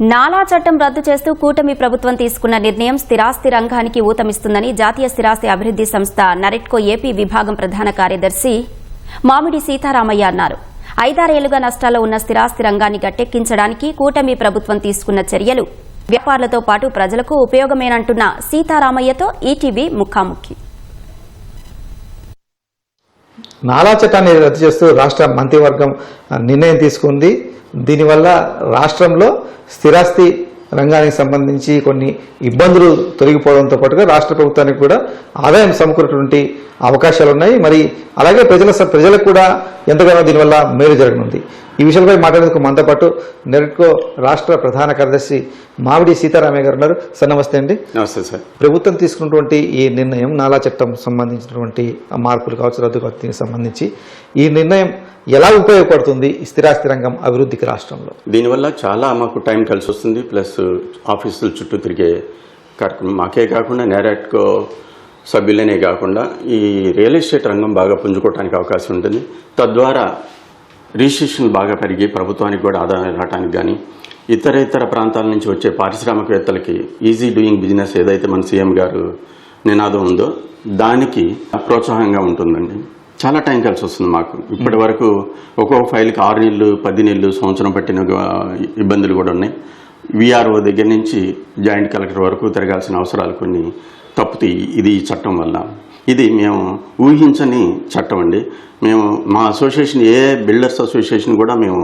నాలా చట్టం రద్దు చేస్తూ కూటమి ప్రభుత్వం తీసుకున్న నిర్ణయం స్థిరాస్తి రంగానికి ఊతమిస్తుందని జాతీయ స్థిరాస్తి అభివృద్ది సంస్థ నరెట్కో ఏపీ విభాగం ప్రధాన కార్యదర్శి మామిడి సీతారామయ్య అన్నారు. ఐదారేళ్ళుగా నష్టాల్లో ఉన్న స్థిరాస్తి రంగాన్ని గట్టెక్కించడానికి కూటమి ప్రభుత్వం తీసుకున్న చర్యలు వ్యాపారులతో పాటు ప్రజలకు ఉపయోగమేనంటున్న సీతారామయ్యతో ఈటీవీ ముఖాముఖి. నాలా చట్టాన్ని రద్దు చేస్తూ రాష్ట్ర మంత్రివర్గం నిర్ణయం తీసుకుంది. దీనివల్ల రాష్ట్రంలో స్థిరాస్తి రంగానికి సంబంధించి కొన్ని ఇబ్బందులు తొలగిపోవడంతో పాటుగా రాష్ట్ర ప్రభుత్వానికి కూడా ఆదాయం సమకూరేటువంటి అవకాశాలు ఉన్నాయి మరి అలాగే ప్రజల ప్రజలకు కూడా ఎంతగానో దీనివల్ల మేలు జరగనుంది. ఈ విషయంపై మాట్లాడేందుకు మనతో పాటు నెరట్కో రాష్ట్ర ప్రధాన కార్యదర్శి మామిడి సీతారామయ్య గారు ఉన్నారు. సార్ నమస్తే అండి. నమస్తే సార్. ప్రభుత్వం తీసుకున్నటువంటి ఈ నిర్ణయం నాలా చట్టం సంబంధించినటువంటి మార్పులు కావచ్చు రద్దు కావచ్చు దీనికి సంబంధించి ఈ నిర్ణయం ఎలా ఉపయోగపడుతుంది స్థిరాస్తి రంగం అభివృద్ధికి రాష్ట్రంలో? దీనివల్ల చాలా మాకు టైం కలిసి వస్తుంది. ప్లస్ ఆఫీసుల చుట్టూ తిరిగే కార్యక్రమం మాకే కాకుండా నేరాట్కో సభ్యులనే కాకుండా ఈ రియల్ ఎస్టేట్ రంగం బాగా పుంజుకోవడానికి అవకాశం ఉంటుంది. తద్వారా రిజిస్ట్రేషన్ బాగా పెరిగి ప్రభుత్వానికి కూడా ఆదాయం రావడానికి కానీ ఇతర ఇతర ప్రాంతాల నుంచి వచ్చే పారిశ్రామికవేత్తలకి ఈజీ డూయింగ్ బిజినెస్ ఏదైతే మన సీఎం గారు నినాదం ఉందో దానికి ప్రోత్సాహంగా ఉంటుందండి. చాలా టైం కలిసి వస్తుంది మాకు. ఇప్పటి వరకు ఒక్కొక్క ఫైల్కి ఆరు నెలలు పది నెలలు సంవత్సరం పట్టిన ఇబ్బందులు కూడా ఉన్నాయి. విఆర్ఓ దగ్గర నుంచి జాయింట్ కలెక్టర్ వరకు తిరగాల్సిన అవసరాలు కొన్ని తప్పుతాయి ఇది ఈ చట్టం వల్ల. ఇది మేము ఊహించని చట్టం అండి. మేము మా అసోసియేషన్ ఏ బిల్డర్స్ అసోసియేషన్ కూడా మేము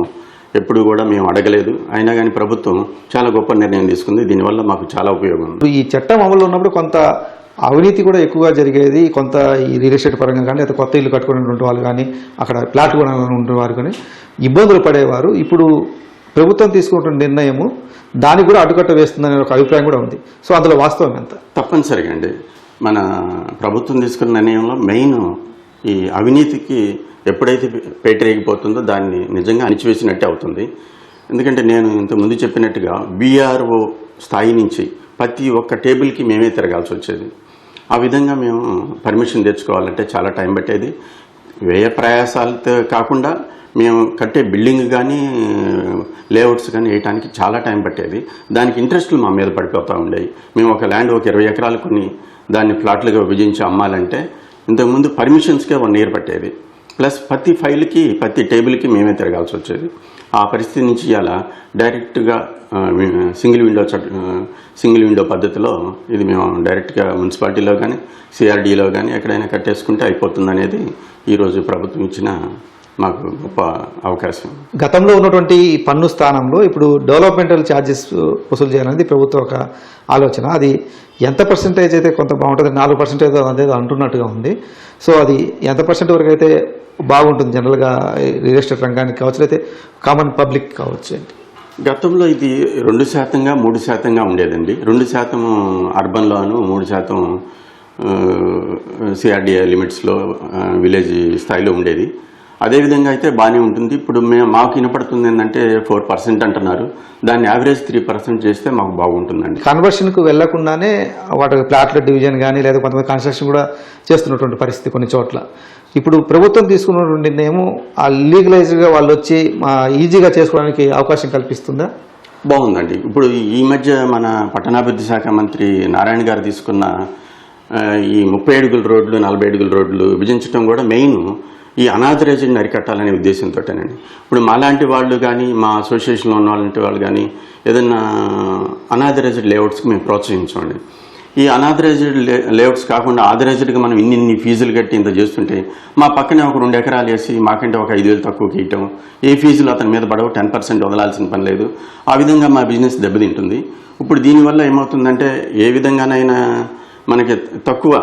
ఎప్పుడు కూడా మేము అడగలేదు. అయినా కానీ ప్రభుత్వం చాలా గొప్ప నిర్ణయం తీసుకుంది. దీనివల్ల మాకు చాలా ఉపయోగం ఈ చట్టం అమల్లో ఉన్నప్పుడు కొంత అవినీతి కూడా ఎక్కువగా జరిగేది. కొంత ఈ రియల్ ఎస్టేట్ పరంగా కానీ లేదా కొత్త ఇల్లు కట్టుకునేటువంటి వాళ్ళు కానీ అక్కడ ప్లాట్ కొనాలనుకునే వారు కానీ ఇబ్బందులు పడేవారు. ఇప్పుడు ప్రభుత్వం తీసుకున్న నిర్ణయము దానికి కూడా అడ్డుకట్ట వేస్తుందనే ఒక అభిప్రాయం కూడా ఉంది. సో అందులో వాస్తవం ఎంత? తప్పనిసరిగా అండి. మన ప్రభుత్వం తీసుకున్న నిర్ణయంలో మెయిన్ ఈ అవినీతికి ఎప్పుడైతే పేటరేగిపోతుందో దాన్ని నిజంగా అణిచివేసినట్టే అవుతుంది. ఎందుకంటే నేను ఇంతకుముందు చెప్పినట్టుగా బీఆర్ఓ స్థాయి నుంచి ప్రతి ఒక్క టేబుల్కి మేమే తిరగాల్సి వచ్చేది. ఆ విధంగా మేము పర్మిషన్ తెచ్చుకోవాలంటే చాలా టైం పట్టేది. వ్యయ ప్రయాసాలతో కాకుండా మేము కట్టే బిల్డింగ్ కానీ లేఅవుట్స్ కానీ వేయటానికి చాలా టైం పట్టేది. దానికి ఇంట్రెస్ట్లు మా మీద పడిపోతూ ఉండేవి. మేము ఒక ల్యాండ్ ఒక ఇరవై ఎకరాలు కొన్ని దాన్ని ప్లాట్లుగా విభజించి అమ్మాలంటే ఇంతకుముందు పర్మిషన్స్కే వన్ ఇయర్ పట్టేది. ప్లస్ ప్రతి ఫైల్కి ప్రతి టేబుల్కి మేమే తిరగాల్సి వచ్చేది. ఆ పరిస్థితి నుంచి ఇలా డైరెక్ట్గా సింగిల్ విండో సింగిల్ విండో పద్ధతిలో ఇది మేము డైరెక్ట్గా మున్సిపాలిటీలో కానీ సిఆర్డీలో కానీ ఎక్కడైనా కట్టేసుకుంటే అయిపోతుంది అనేది ఈరోజు ప్రభుత్వం ఇచ్చిన మాకు గొప్ప అవకాశం. గతంలో ఉన్నటువంటి పన్ను స్థానంలో ఇప్పుడు డెవలప్మెంటల్ ఛార్జెస్ వసూలు చేయాలనేది ప్రభుత్వం ఒక ఆలోచన. అది ఎంత పర్సెంటేజ్ అయితే కొంత బాగుంటుంది నాలుగు పర్సెంటేజ్ అనేది అంటున్నట్టుగా ఉంది. సో అది ఎంత పర్సెంట్ వరకు అయితే బాగుంటుంది జనరల్గా రియల్ ఎస్టేట్ రంగానికి కావచ్చు అయితే కామన్ పబ్లిక్ కావచ్చు ఏంటి? గతంలో ఇది రెండు శాతంగా మూడు శాతంగా ఉండేదండి. రెండు శాతం అర్బన్లోను మూడు శాతం సిఆర్డిఏ లిమిట్స్లో విలేజ్ స్థాయిలో ఉండేది. అదేవిధంగా అయితే బాగానే ఉంటుంది. ఇప్పుడు మేము మాకు వినపడుతుంది ఏంటంటే ఫోర్ పర్సెంట్ అంటున్నారు. దాన్ని యావరేజ్ త్రీ పర్సెంట్ చేస్తే మాకు బాగుంటుందండి. కన్వర్షన్కు వెళ్ళకుండానే వాటి ప్లాట్ల డివిజన్ కానీ లేదా కొంతమంది కన్స్ట్రక్షన్ కూడా చేస్తున్నటువంటి పరిస్థితి కొన్ని చోట్ల. ఇప్పుడు ప్రభుత్వం తీసుకున్నటువంటి నిర్ణయం ఆ లీగలైజ్గా వాళ్ళు వచ్చి ఈజీగా చేసుకోవడానికి అవకాశం కల్పిస్తుందా? బాగుందండి. ఇప్పుడు ఈ మధ్య మన పట్టణాభివృద్ధి శాఖ మంత్రి నారాయణ గారు తీసుకున్న ఈ ముప్పై అడుగుల రోడ్లు నలభై అడుగుల రోడ్లు విభజించడం కూడా మెయిన్. ఈ అనాథరైజ్డ్ని అరికట్టాలనే ఉద్దేశంతోటేనండి. ఇప్పుడు మాలాంటి వాళ్ళు కానీ మా అసోసియేషన్లో ఉన్న వాళ్ళంటి వాళ్ళు కానీ ఏదైనా అనాథరైజ్డ్ లేఅవుట్స్కి మేము ప్రోత్సహించండి ఈ అనాథరైజ్డ్ లే లేఅవుట్స్ కాకుండా ఆథరైజ్డ్గా మనం ఇన్ని ఇన్ని ఫీజులు కట్టి ఇంత చేస్తుంటే మా పక్కనే ఒక రెండు ఎకరాలు వేసి మాకంటే ఒక ఐదు వేలు తక్కువకి ఇవ్వటం ఏ ఫీజులు అతని మీద పడవు టెన్ పర్సెంట్ వదలాల్సిన పని లేదు. ఆ విధంగా మా బిజినెస్ దెబ్బతింటుంది. ఇప్పుడు దీనివల్ల ఏమవుతుందంటే ఏ విధంగానైనా మనకి తక్కువ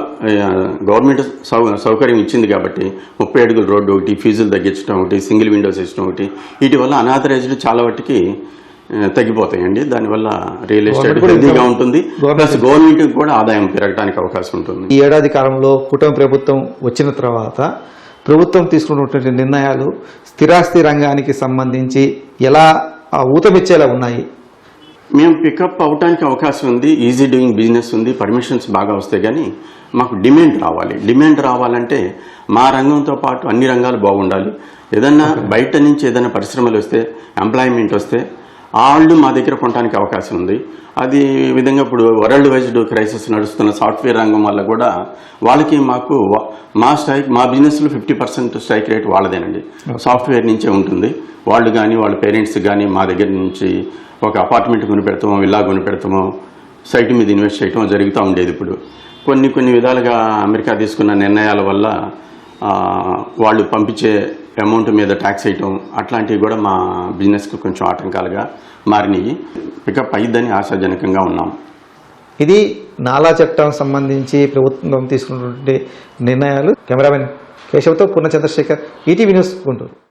గవర్నమెంట్ సౌ సౌకర్యం ఇచ్చింది కాబట్టి ముప్పై అడుగుల రోడ్డు ఒకటి ఫీజులు తగ్గించడం ఒకటి సింగిల్ విండోస్ ఇచ్చడం ఒకటి వీటి వల్ల అనాథరైజ్డ్ చాలా వాటికి తగ్గిపోతాయండి. దానివల్ల రియల్ ఎస్టేట్ హెల్దీగా ఉంటుంది. ప్లస్ గవర్నమెంట్కి కూడా ఆదాయం పెరగడానికి అవకాశం ఉంటుంది. ఈ ఏడాది కాలంలో కూటమి ప్రభుత్వం వచ్చిన తర్వాత ప్రభుత్వం తీసుకున్నటువంటి నిర్ణయాలు స్థిరాస్తి రంగానికి సంబంధించి ఎలా ఊతమిచ్చేలా ఉన్నాయి? మేము పికప్ అవడానికి అవకాశం ఉంది ఈజీ డూయింగ్ బిజినెస్ ఉంది పర్మిషన్స్ బాగా వస్తాయి కానీ మాకు డిమాండ్ రావాలి. డిమాండ్ రావాలంటే మా రంగంతో పాటు అన్ని రంగాలు బాగుండాలి. ఏదన్నా బయట నుంచి ఏదైనా పరిశ్రమలు వస్తే ఎంప్లాయ్మెంట్ వస్తే వాళ్ళు మా దగ్గర కొనడానికి అవకాశం ఉంది. అది విధంగా ఇప్పుడు వరల్డ్ వైజ్డ్ క్రైసిస్ నడుస్తున్న సాఫ్ట్వేర్ రంగం వల్ల కూడా వాళ్ళకి మాకు మా స్ట్రైక్ మా బిజినెస్లో ఫిఫ్టీ పర్సెంట్ స్ట్రైక్ రేట్ వాళ్ళదేనండి. సాఫ్ట్వేర్ నుంచే ఉంటుంది. వాళ్ళు కానీ వాళ్ళ పేరెంట్స్ కానీ మా దగ్గర నుంచి ఒక అపార్ట్మెంట్ కొని పెడతామో విల్లా కొని పెడతామో సైట్ మీద ఇన్వెస్ట్ చేయటం జరుగుతూ ఉండేది ఇప్పుడు. కొన్ని కొన్ని విధాలుగా అమెరికా తీసుకున్న నిర్ణయాల వల్ల వాళ్ళు పంపించే అమౌంట్ మీద ట్యాక్స్ వేయటం అట్లాంటివి కూడా మా బిజినెస్కి కొంచెం ఆటంకాలుగా మారినాయి. పికప్ అయ్యిద్దని ఆశాజనకంగా ఉన్నాం. ఇది నాలా చట్టం సంబంధించి ప్రభుత్వం తీసుకున్నటువంటి నిర్ణయాలు. కెమెరామెన్ కేశవ్తో పూర్ణ చంద్రశేఖర్ ఈటీవీ న్యూస్ గుంటూరు.